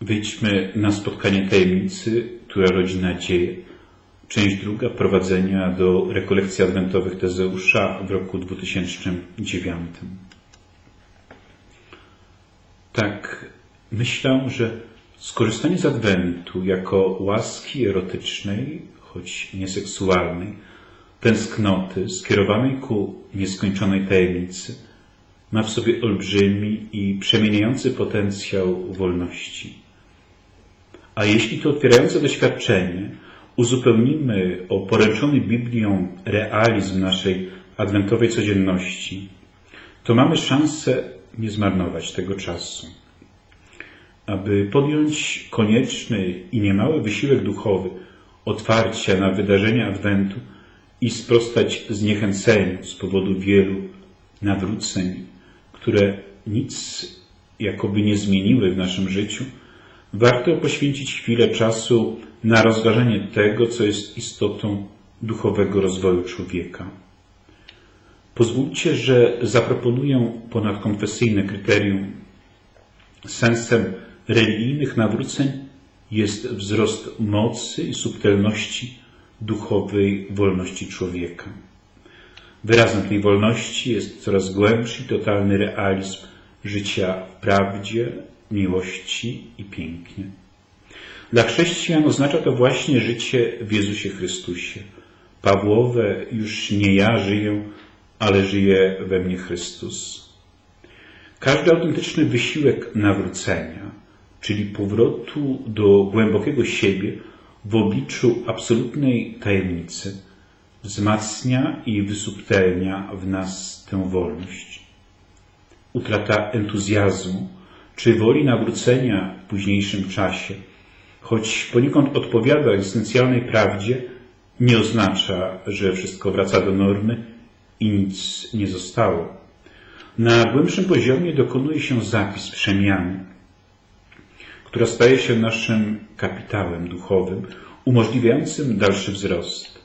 Wyjdźmy na spotkanie tajemnicy, która rodzi nadzieję. Część druga prowadzenia do rekolekcji adwentowych Tezeusza w roku 2009. Tak, myślę, że skorzystanie z adwentu jako łaski erotycznej, choć nieseksualnej, tęsknoty skierowanej ku nieskończonej tajemnicy, ma w sobie olbrzymi i przemieniający potencjał wolności. A jeśli to otwierające doświadczenie uzupełnimy o poręczony Biblią realizm naszej adwentowej codzienności, to mamy szansę nie zmarnować tego czasu. Aby podjąć konieczny i niemały wysiłek duchowy otwarcia na wydarzenia Adwentu i sprostać zniechęceniu z powodu wielu nawróceń, które nic jakoby nie zmieniły w naszym życiu, warto poświęcić chwilę czasu na rozważenie tego, co jest istotą duchowego rozwoju człowieka. Pozwólcie, że zaproponuję ponadkonfesyjne kryterium. Sensem religijnych nawróceń jest wzrost mocy i subtelności duchowej wolności człowieka. Wyrazem tej wolności jest coraz głębszy totalny realizm życia w prawdzie, miłości i pięknie. Dla chrześcijan oznacza to właśnie życie w Jezusie Chrystusie. Pawłowe już nie ja żyję, ale żyje we mnie Chrystus. Każdy autentyczny wysiłek nawrócenia, czyli powrotu do głębokiego siebie w obliczu absolutnej tajemnicy, wzmacnia i wysubtelnia w nas tę wolność. Utrata entuzjazmu czy woli nawrócenia w późniejszym czasie, choć poniekąd odpowiada egzystencjalnej prawdzie, nie oznacza, że wszystko wraca do normy i nic nie zostało. Na głębszym poziomie dokonuje się zapis przemiany, która staje się naszym kapitałem duchowym, umożliwiającym dalszy wzrost.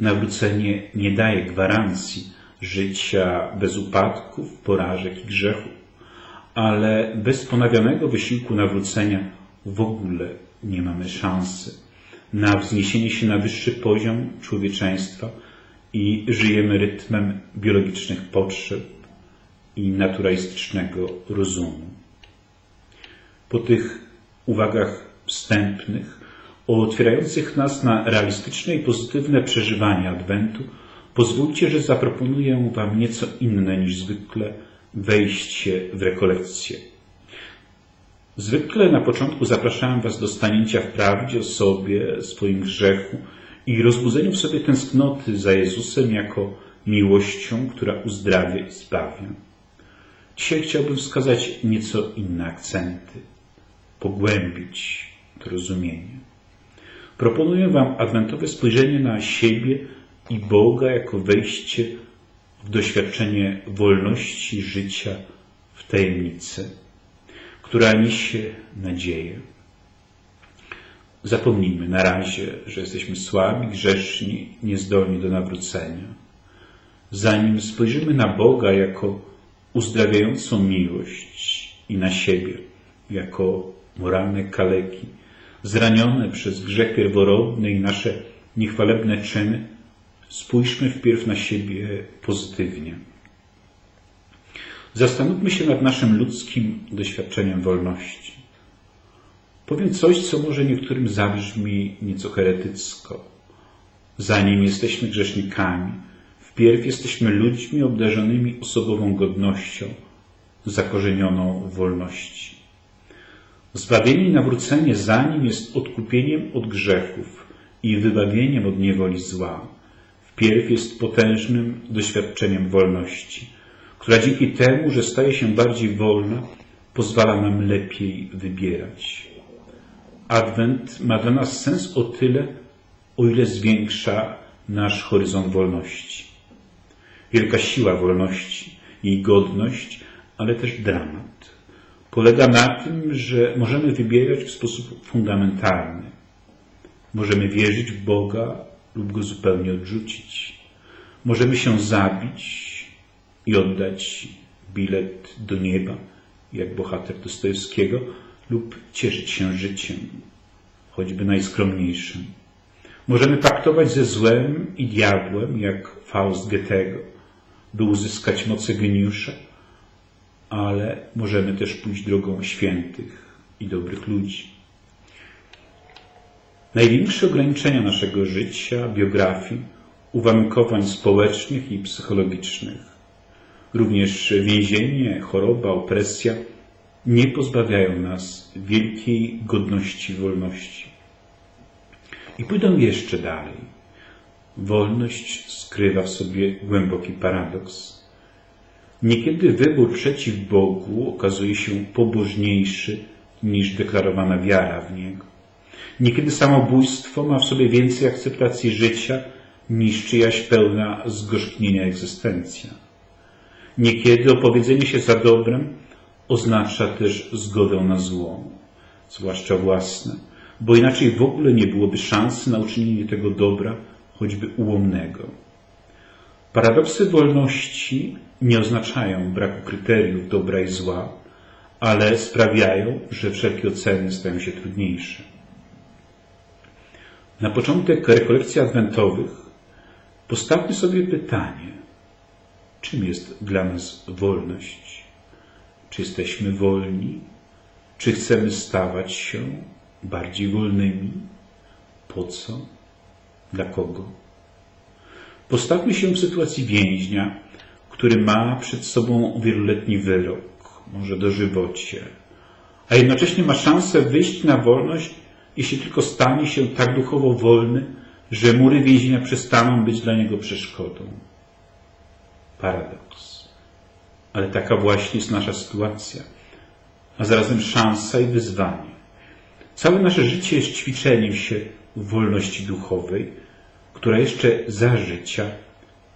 Nawrócenie nie daje gwarancji życia bez upadków, porażek i grzechów, ale bez ponawianego wysiłku nawrócenia w ogóle nie mamy szansy na wzniesienie się na wyższy poziom człowieczeństwa i żyjemy rytmem biologicznych potrzeb i naturalistycznego rozumu. Po tych uwagach wstępnych, otwierających nas na realistyczne i pozytywne przeżywanie Adwentu, pozwólcie, że zaproponuję Wam nieco inne niż zwykle wejście w rekolekcję. Zwykle na początku zapraszałem Was do stanięcia w prawdzie o sobie, swoim grzechu i rozbudzeniu w sobie tęsknoty za Jezusem jako miłością, która uzdrawia i zbawia. Dzisiaj chciałbym wskazać nieco inne akcenty, pogłębić to rozumienie. Proponuję Wam adwentowe spojrzenie na siebie i Boga jako wejście doświadczenie wolności życia w tajemnicy, która niesie nadzieję. Zapomnijmy na razie, że jesteśmy słabi, grzeszni, niezdolni do nawrócenia. Zanim spojrzymy na Boga jako uzdrawiającą miłość i na siebie jako moralne kaleki, zranione przez grzech pierworodny i nasze niechwalebne czyny, spójrzmy wpierw na siebie pozytywnie. Zastanówmy się nad naszym ludzkim doświadczeniem wolności. Powiem coś, co może niektórym zabrzmi nieco heretycko. Zanim jesteśmy grzesznikami, wpierw jesteśmy ludźmi obdarzonymi osobową godnością, zakorzenioną w wolności. Zbawienie i nawrócenie za nim jest odkupieniem od grzechów i wybawieniem od niewoli zła. Wpierw jest potężnym doświadczeniem wolności, która dzięki temu, że staje się bardziej wolna, pozwala nam lepiej wybierać. Adwent ma dla nas sens o tyle, o ile zwiększa nasz horyzont wolności. Wielka siła wolności, jej godność, ale też dramat polega na tym, że możemy wybierać w sposób fundamentalny. Możemy wierzyć w Boga lub go zupełnie odrzucić. Możemy się zabić i oddać bilet do nieba, jak bohater Dostojewskiego, lub cieszyć się życiem, choćby najskromniejszym. Możemy paktować ze złem i diabłem, jak Faust Goethego, by uzyskać moce geniusza, ale możemy też pójść drogą świętych i dobrych ludzi. Największe ograniczenia naszego życia, biografii, uwarunkowań społecznych i psychologicznych, również więzienie, choroba, opresja, nie pozbawiają nas wielkiej godności wolności. I pójdą jeszcze dalej. Wolność skrywa w sobie głęboki paradoks. Niekiedy wybór przeciw Bogu okazuje się pobożniejszy niż deklarowana wiara w Niego. Niekiedy samobójstwo ma w sobie więcej akceptacji życia niż czyjaś pełna zgorzknienia egzystencja. Niekiedy opowiedzenie się za dobrem oznacza też zgodę na zło, zwłaszcza własne, bo inaczej w ogóle nie byłoby szansy na uczynienie tego dobra, choćby ułomnego. Paradoksy wolności nie oznaczają braku kryteriów dobra i zła, ale sprawiają, że wszelkie oceny stają się trudniejsze. Na początek rekolekcji adwentowych postawmy sobie pytanie, czym jest dla nas wolność? Czy jesteśmy wolni? Czy chcemy stawać się bardziej wolnymi? Po co? Dla kogo? Postawmy się w sytuacji więźnia, który ma przed sobą wieloletni wyrok, może dożywocie, a jednocześnie ma szansę wyjść na wolność, jeśli tylko stanie się tak duchowo wolny, że mury więzienia przestaną być dla niego przeszkodą. Paradoks. Ale taka właśnie jest nasza sytuacja, a zarazem szansa i wyzwanie. Całe nasze życie jest ćwiczeniem się wolności duchowej, która jeszcze za życia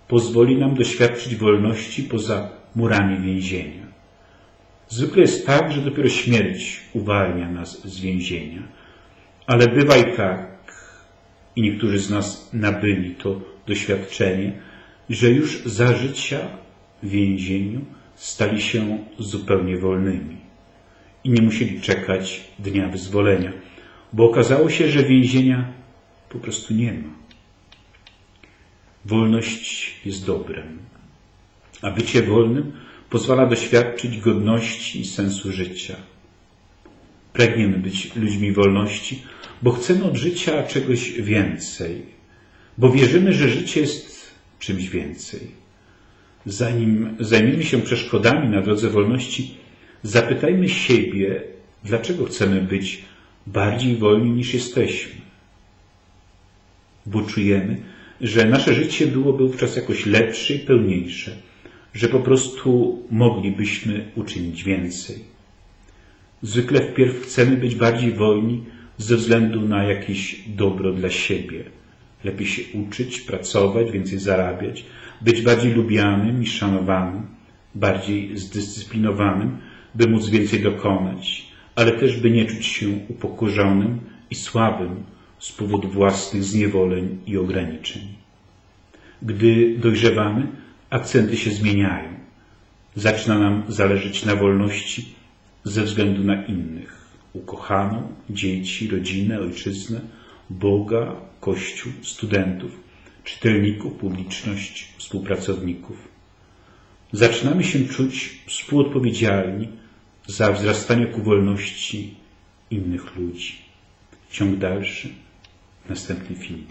pozwoli nam doświadczyć wolności poza murami więzienia. Zwykle jest tak, że dopiero śmierć uwalnia nas z więzienia, ale bywa i tak, i niektórzy z nas nabyli to doświadczenie, że już za życia w więzieniu stali się zupełnie wolnymi i nie musieli czekać dnia wyzwolenia, bo okazało się, że więzienia po prostu nie ma. Wolność jest dobrem, a bycie wolnym pozwala doświadczyć godności i sensu życia. Pragniemy być ludźmi wolności, bo chcemy od życia czegoś więcej, bo wierzymy, że życie jest czymś więcej. Zanim zajmiemy się przeszkodami na drodze wolności, zapytajmy siebie, dlaczego chcemy być bardziej wolni niż jesteśmy. Bo czujemy, że nasze życie byłoby wówczas jakoś lepsze i pełniejsze, że po prostu moglibyśmy uczynić więcej. Zwykle wpierw chcemy być bardziej wolni ze względu na jakieś dobro dla siebie. Lepiej się uczyć, pracować, więcej zarabiać, być bardziej lubianym i szanowanym, bardziej zdyscyplinowanym, by móc więcej dokonać, ale też by nie czuć się upokorzonym i słabym z powodu własnych zniewoleń i ograniczeń. Gdy dojrzewamy, akcenty się zmieniają. Zaczyna nam zależeć na wolności ze względu na innych, ukochaną, dzieci, rodzinę, ojczyznę, Boga, Kościół, studentów, czytelników, publiczność, współpracowników. Zaczynamy się czuć współodpowiedzialni za wzrastanie ku wolności innych ludzi. Ciąg dalszy w następnym filmie.